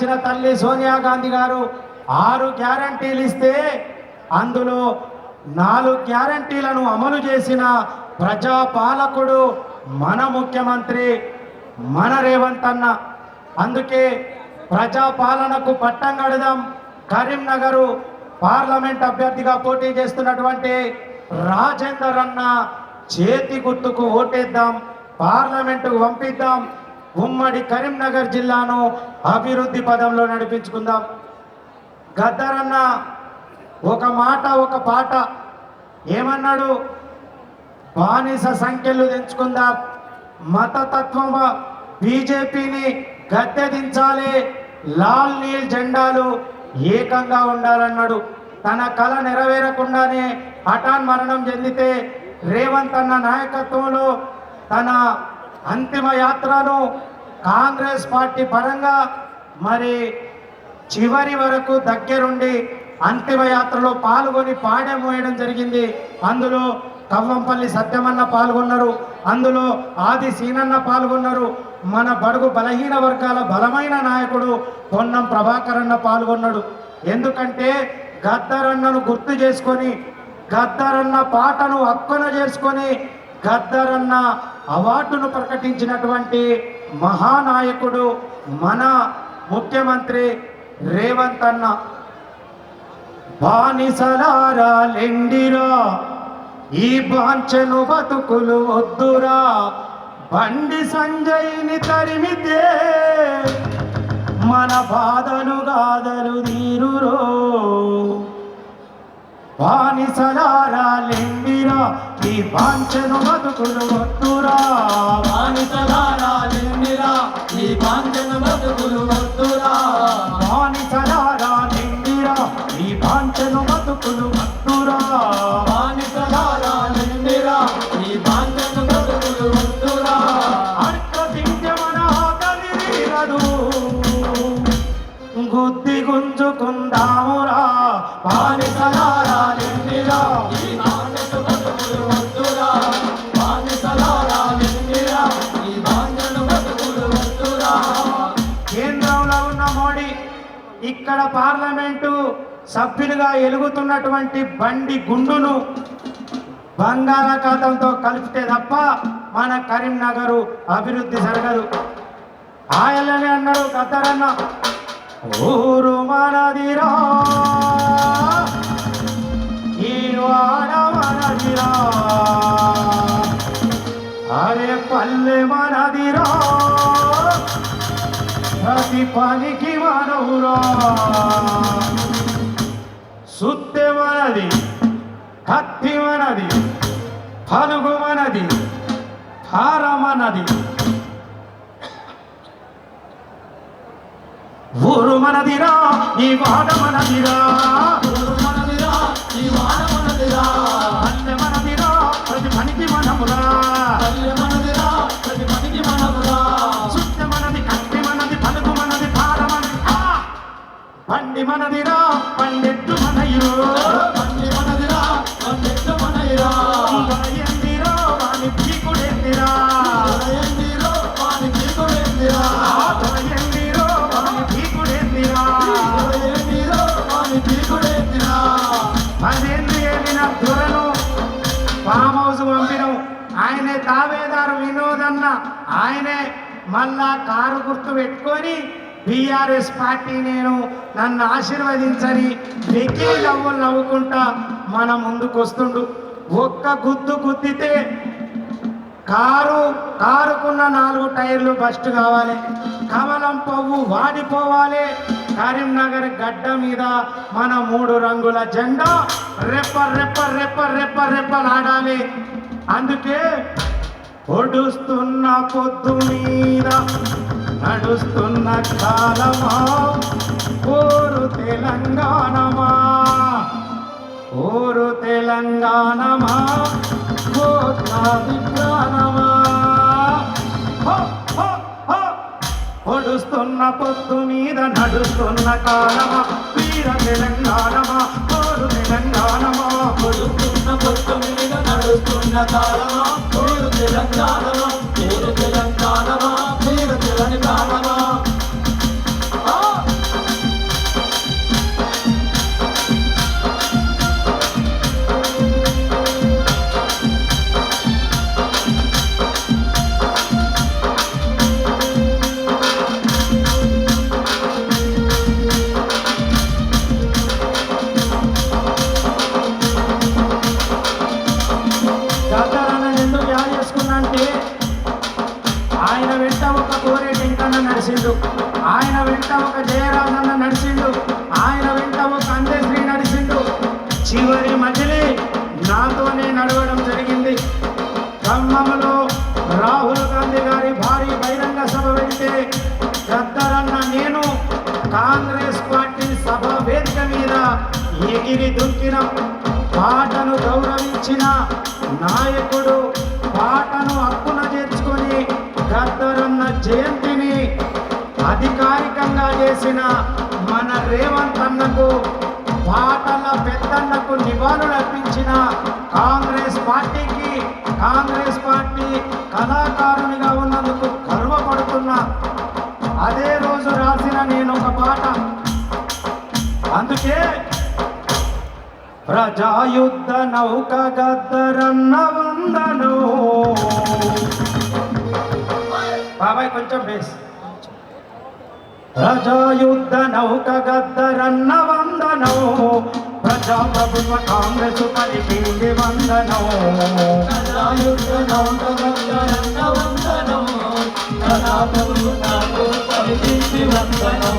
ఇచ్చిన తల్లి సోనియా గాంధీ గారు ఆరు గ్యారంటీలు ఇస్తే అందులో నాలుగు గ్యారంటీలను అమలు చేసిన ప్రజాపాలకుడు మన ముఖ్యమంత్రి మన రేవంత్ అన్న. అందుకే ప్రజాపాలనకు పట్టం కడదాం. కరీంనగర్ పార్లమెంట్ అభ్యర్థిగా పోటీ చేస్తున్నటువంటి రాజేందర్ అన్న చేతి గుర్తుకు ఓటేద్దాం. పార్లమెంటుకు పంపిద్దాం. ఉమ్మడి కరీంనగర్ జిల్లాను అభివృద్ధి పదంలో నడిపించుకుందాం. గద్దరన్న ఒక మాట ఒక పాట. ఏమన్నాడు? బానిస సంఖ్యలు తెంచుకుందాం మతతత్వం బీజేపీని గద్దె దించాలి లాల్ నీల్ జెండాలు ఏకంగా ఉండాలన్నాడు. తన కళ నెరవేరకుండానే హఠాన్ మరణం చెందితే రేవంత్ అన్న నాయకత్వంలో తన అంతిమ యాత్రను కాంగ్రెస్ పార్టీ పరంగా మరి చివరి వరకు దగ్గరుండి అంతిమయాత్రలో పాల్గొని పాడే మోయడం జరిగింది. అందులో కవ్వంపల్లి సత్యమన్న పాల్గొన్నారు. అందులో ఆది సీనన్న పాల్గొన్నారు. మన బడుగు బలహీన వర్గాల బలమైన నాయకుడు పొన్నం ప్రభాకర్ అన్న పాల్గొన్నాడు. ఎందుకంటే గద్దరన్నను గుర్తు చేసుకొని గద్దరన్న పాటను అక్కున చేసుకొని గద్దరన్న అవార్డును ప్రకటించినటువంటి మహానాయకుడు మన ముఖ్యమంత్రి రేవంత్ అన్న. బానిసలారా లెండిరా ఈ బాంచెను బతుకులు వద్దురా బండి సంజయ్ని తరిమితే మన బాధలు గాథలు తీరురో. బానిసలారా లెండిరా ఈ బాంచను బతుకులు వద్దురా బానిసలారా నిండిరా ఈ బాంఛన బతుకులు వద్దురా బానిసలారా ఇక్కడ పార్లమెంటు సభ్యులుగా ఎలుగుతున్నటువంటి బండి గుండును బంగాళాఖాతంతో కలిపితే తప్ప మన కరీంనగర్ అభివృద్ధి జరగదు. ఆయన అన్నాడు కద్దరన్న ఊరు మనదిరా. ఈ వాడ మనదిరా. అరే పల్లె మనదిరా. పనికి మనవురా సుత్తె మనది కత్తి మనది పలుగు మనది హారమనది ఊరు మనదిరా ఈ వాడ మనదిరా. ఊరు మనదిరా ఈ వాడ మనదిరా. పల్లె మనదిరా పండి మనదిరా పండెట్టు మనయో పండి మనదిరా పండెట్టు మనయరా. ఎందిరో వాని పీకుడెందిరా ఎందిరో వాని పీకుడెందిరా ఎందిరో వాని పీకుడెందిరా ఎందిరో వాని పీకుడెందిరా పదేళ్ళు వెళ్ళిన దొరను ఫామ్ హౌస్ పంపినం. ఆయనే తావేదారు వినోదన్న. ఆయనే మళ్ళా కారు గుర్తు పెట్టుకొని బీఆర్ఎస్ పార్టీ నేను నన్ను ఆశీర్వదించని వెక్కి నవ్వులు నవ్వుకుంటా మన ముందుకు వస్తుండు. ఒక్క గుద్దు గుద్దితే కారు కారుకున్న నాలుగు టైర్లు బస్ట్ కావాలి. కమలం పువ్వు వాడిపోవాలి. కరీంనగర్ గడ్డ మీద మన మూడు రంగుల జెండా రెప్పర్ రెప్పర్ రెప్పర్ రెప్పర్ రెప్ప ఆడాలి అందుకే ఒడుస్తున్న పొద్దు మీద నడుస్తున్న కాలమా? ఓరు తెలంగాణమా? ఊరు తెలంగాణమా? కోట్లాది ప్రాణమా? పొడుస్తున్న పొత్తు మీద నడుస్తున్న కాలమా? వీర తెలంగాణమా? కోరు తెలంగాణమా? పొడుస్తున్న పొత్తు మీద నడుస్తున్న కాలమా? పేరు తెలంగాణమా పేరు తెలంగాణమా పేరు తెలంగాణమా వెంట ఒక జయరాజన్న నడిచిండు. ఆయన వెంట ఒక అందేశ్రీ నడిచిండు. చివరి మధ్యలే నాతోనే నడవడం జరిగింది. ఖమ్మంలో రాహుల్ గాంధీ గారి భారీ బహిరంగ సభ వెళ్తే గద్దరన్న నేను కాంగ్రెస్ పార్టీ సభ వేదిక మీద ఎగిరి దుంకిన పాటను గౌరవించిన నాయకుడు పాటను హక్కున చేర్చి అధికారికంగా చేసిన మన రేవంత్ అన్నకు పాటల పెద్దన్నకు నివాళులు అర్పించిన కాంగ్రెస్ పార్టీకి కాంగ్రెస్ పార్టీ కళాకారునిగా ఉన్నందుకు గర్వపడుతున్నా. అదే రోజు రాసిన నేను ఒక పాట. అందుకే ప్రజాయుద్ధ నౌక గద్దరన్న వందను బాబాయ్ కొంచెం బేస్ ప్రజాయుద్ధ నౌక గద్దరన్న వందనం ప్రజాప్రభుత్వ కాంగ్రెస్ పలికింది వందనం. ప్రజాయుద్ధ నౌక వందన వందనం ప్రజాప్రభుత్వ నాకు పరిచింది వందనం.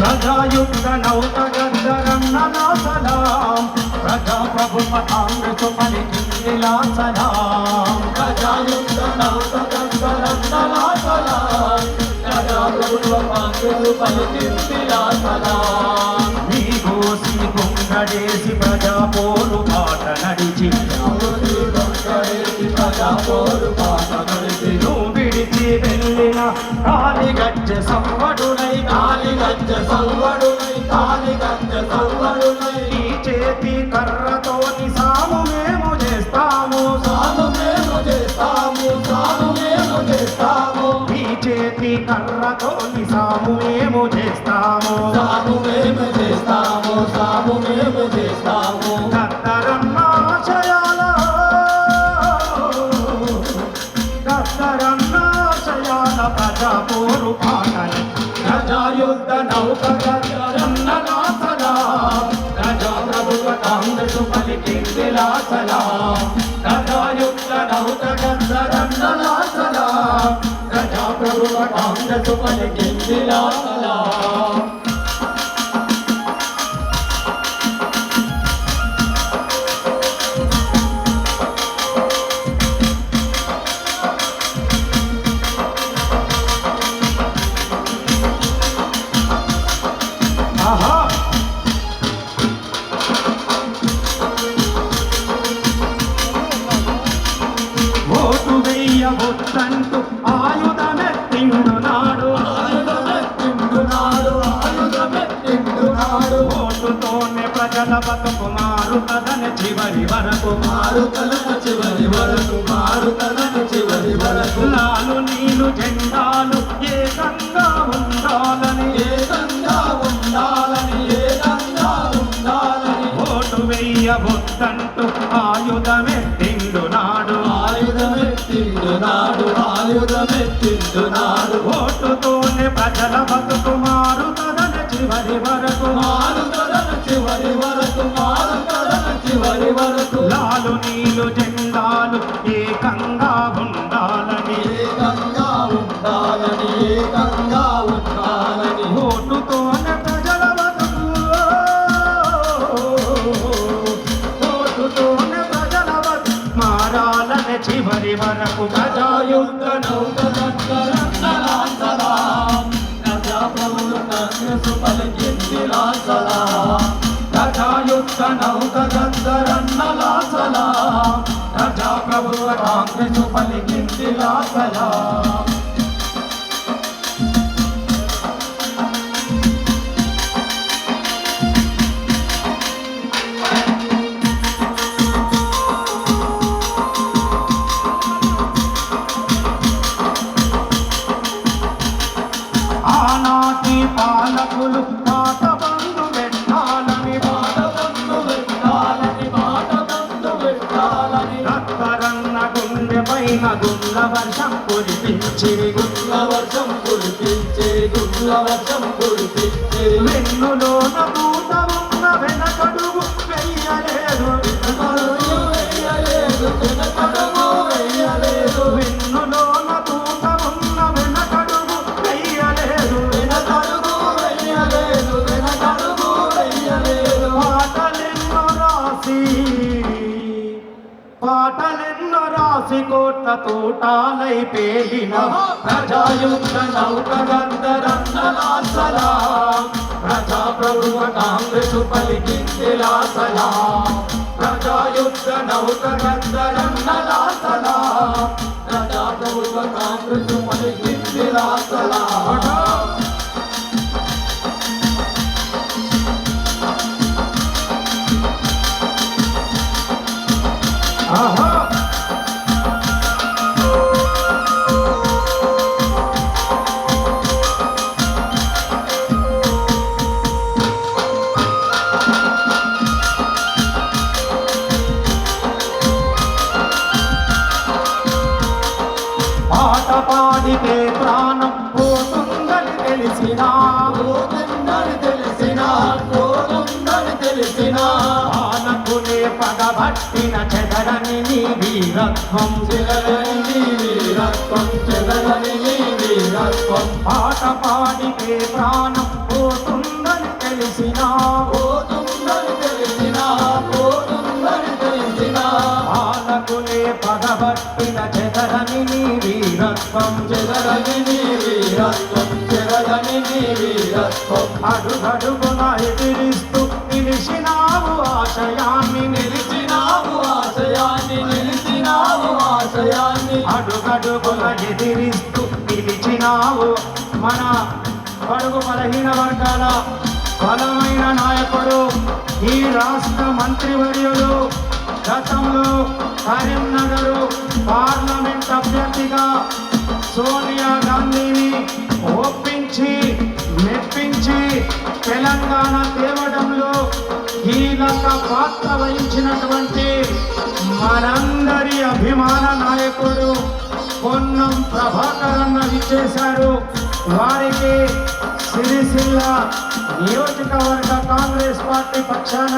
ప్రజాయుద్ధ నౌక గద్దరన్న నా సలాం ప్రజాప్రభుత్వ కాంగ్రెస్ పలికింది లా సలాం ప్రజాయుద్ధ నౌక వందన సలాం నీ గుంగడేసి ప్రజా పోరు పాట నడిచి. నువ్వు విడిచి వెళ్ళిన కాలి గజ్జ సంవడునై. కాలి గజ్జ సవ్వడునై కాలి గజ్జ సవ్వడునై నీ చేతి కర్రతోని చేతి కర్రతోని సాము మేము చేస్తాము. సాము మేము చేస్తాము సాము మేము చేస్తాము. కత్తరన్న ఆశయాల కత్తరన్న ఆశయాల ప్రజాయుద్ధ నౌక కాంగ్రెస్ పలికింది లాసలా. ప్రజాయుద్ధ నౌక గద్దరన్న లాసలా ప్రజా సుపలి కాంగ్రెస్ ఓటుతోనే ప్రజల బతుకు మారుతదని చివరి వరకు. మారు మారుతలను చివరి వరకు మారు కథను చివరి వరకు లాలు నీలు జెండాలు ఏకంగా ఉండాలని. ఏకంగా ఉండాలని ఏకంగా ఉండాలని ఓటు వెయ్యవద్దంటూ ఆయుధమెత్తిండు నాడు. ఆయుధమెత్తిండునాడు ఆయుధమెత్తిండునాడు ఓటుతోనే ప్రజల బతుకు కథను చివరి వరకు. లాలు నీలు జెండాలు ఏకంగా ఉండాలని. ఏకంగా ఉండాలని ఏకంగా ఉండాలని. ఓటుతోనే ప్రజల ఓటుతోనే ప్రజల మారాలని చివరి వరకు ప్రజాయుద్ధ నౌక సలాం ప్రజాప్రభుత్వ కాంగ్రెస్ పలికింది సలాం ప్రజాయుద్ధ నౌక గద్దరన్న లాసలా పలికింది లాసలా. కురిపించే కురిపించిరి వర్షం కురిపించే గుండ్ల వర్షం కురిపించే వెన్నులోన పూత కాసికోట్ల తోటాలై పేలిన ప్రజాయుద్ధ నౌకగంధరన్నలాసలా ప్రజాప్రభువ కాంగ్రెసు పలికిందిలా సలా ప్రజాయుద్ధ నౌకగంధరన్నలాసలా ప్రజాప్రభువ కాంగ్రెసు పలికిందిలా తెలిసినా. పోతుందని తెలిసినా పోతుందని తెలిసినా. ఆనకునే పగబట్టిన చెదరని నీ వీరత్వం. చెదరని నీ వీరత్వం చెదరని నీ వీరత్వం. పాట పాడితే ప్రాణం పోతుందని తెలిసినా. ఆనకునే పగబట్టిన చెదరని వీరత్వం చెదరని వీరత్వం చెదరని వీరత్వం. అడుగడుగున ఎదిరిస్తూ నిలిచినావు ఆశయాన్ని నిలిచినావు ఆశయాన్ని నిలిచినావు ఆశయాన్ని. అడుగడుగున ఎదిరిస్తూ నిలిచినావు మన పడుగు బలహీన వర్గాల బలమైన నాయకుడు ఈ రాష్ట్ర మంత్రివర్యులు. గతంలో కరీంనగర్ పార్లమెంట్ అభ్యర్థిగా సోనియా గాంధీని ఒప్పించి మెప్పించి తెలంగాణ తేవడంలో కీలక పాత్ర వహించినటువంటి మనందరి అభిమాన నాయకుడు పొన్నం ప్రభాకర్ అన్న విచ్చేశారు. వారికి సిరిసిల్ల నియోజకవర్గ కాంగ్రెస్ పార్టీ పక్షాన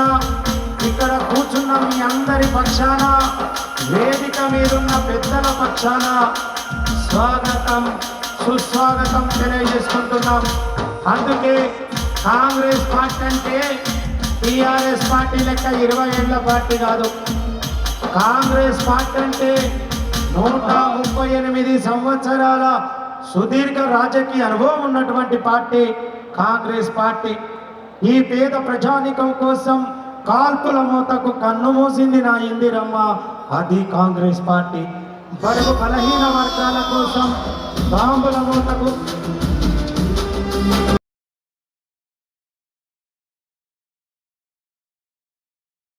ఇక్కడ కూర్చున్న మీ అందరి పక్షాన వేదిక మీదున్న పెద్దల పక్షాన స్వాగతం సుస్వాగతం తెలియజేసుకుంటున్నాం. అందుకే కాంగ్రెస్ పార్టీ అంటే టీఆర్ఎస్ పార్టీ లెక్క ఇరవై ఏళ్ళ పార్టీ కాదు. కాంగ్రెస్ పార్టీ అంటే నూట ముప్పై ఎనిమిది సంవత్సరాల సుదీర్ఘ రాజకీయ అనుభవం ఉన్నటువంటి పార్టీ కాంగ్రెస్ పార్టీ. ఈ పేద ప్రజానికం కోసం కాల్పుల మూతకు కన్ను మూసింది నా ఇందిరమ్మ. అది కాంగ్రెస్ పార్టీ. బరువు బలహీన వర్గాల కోసం బాంబుల మూతకు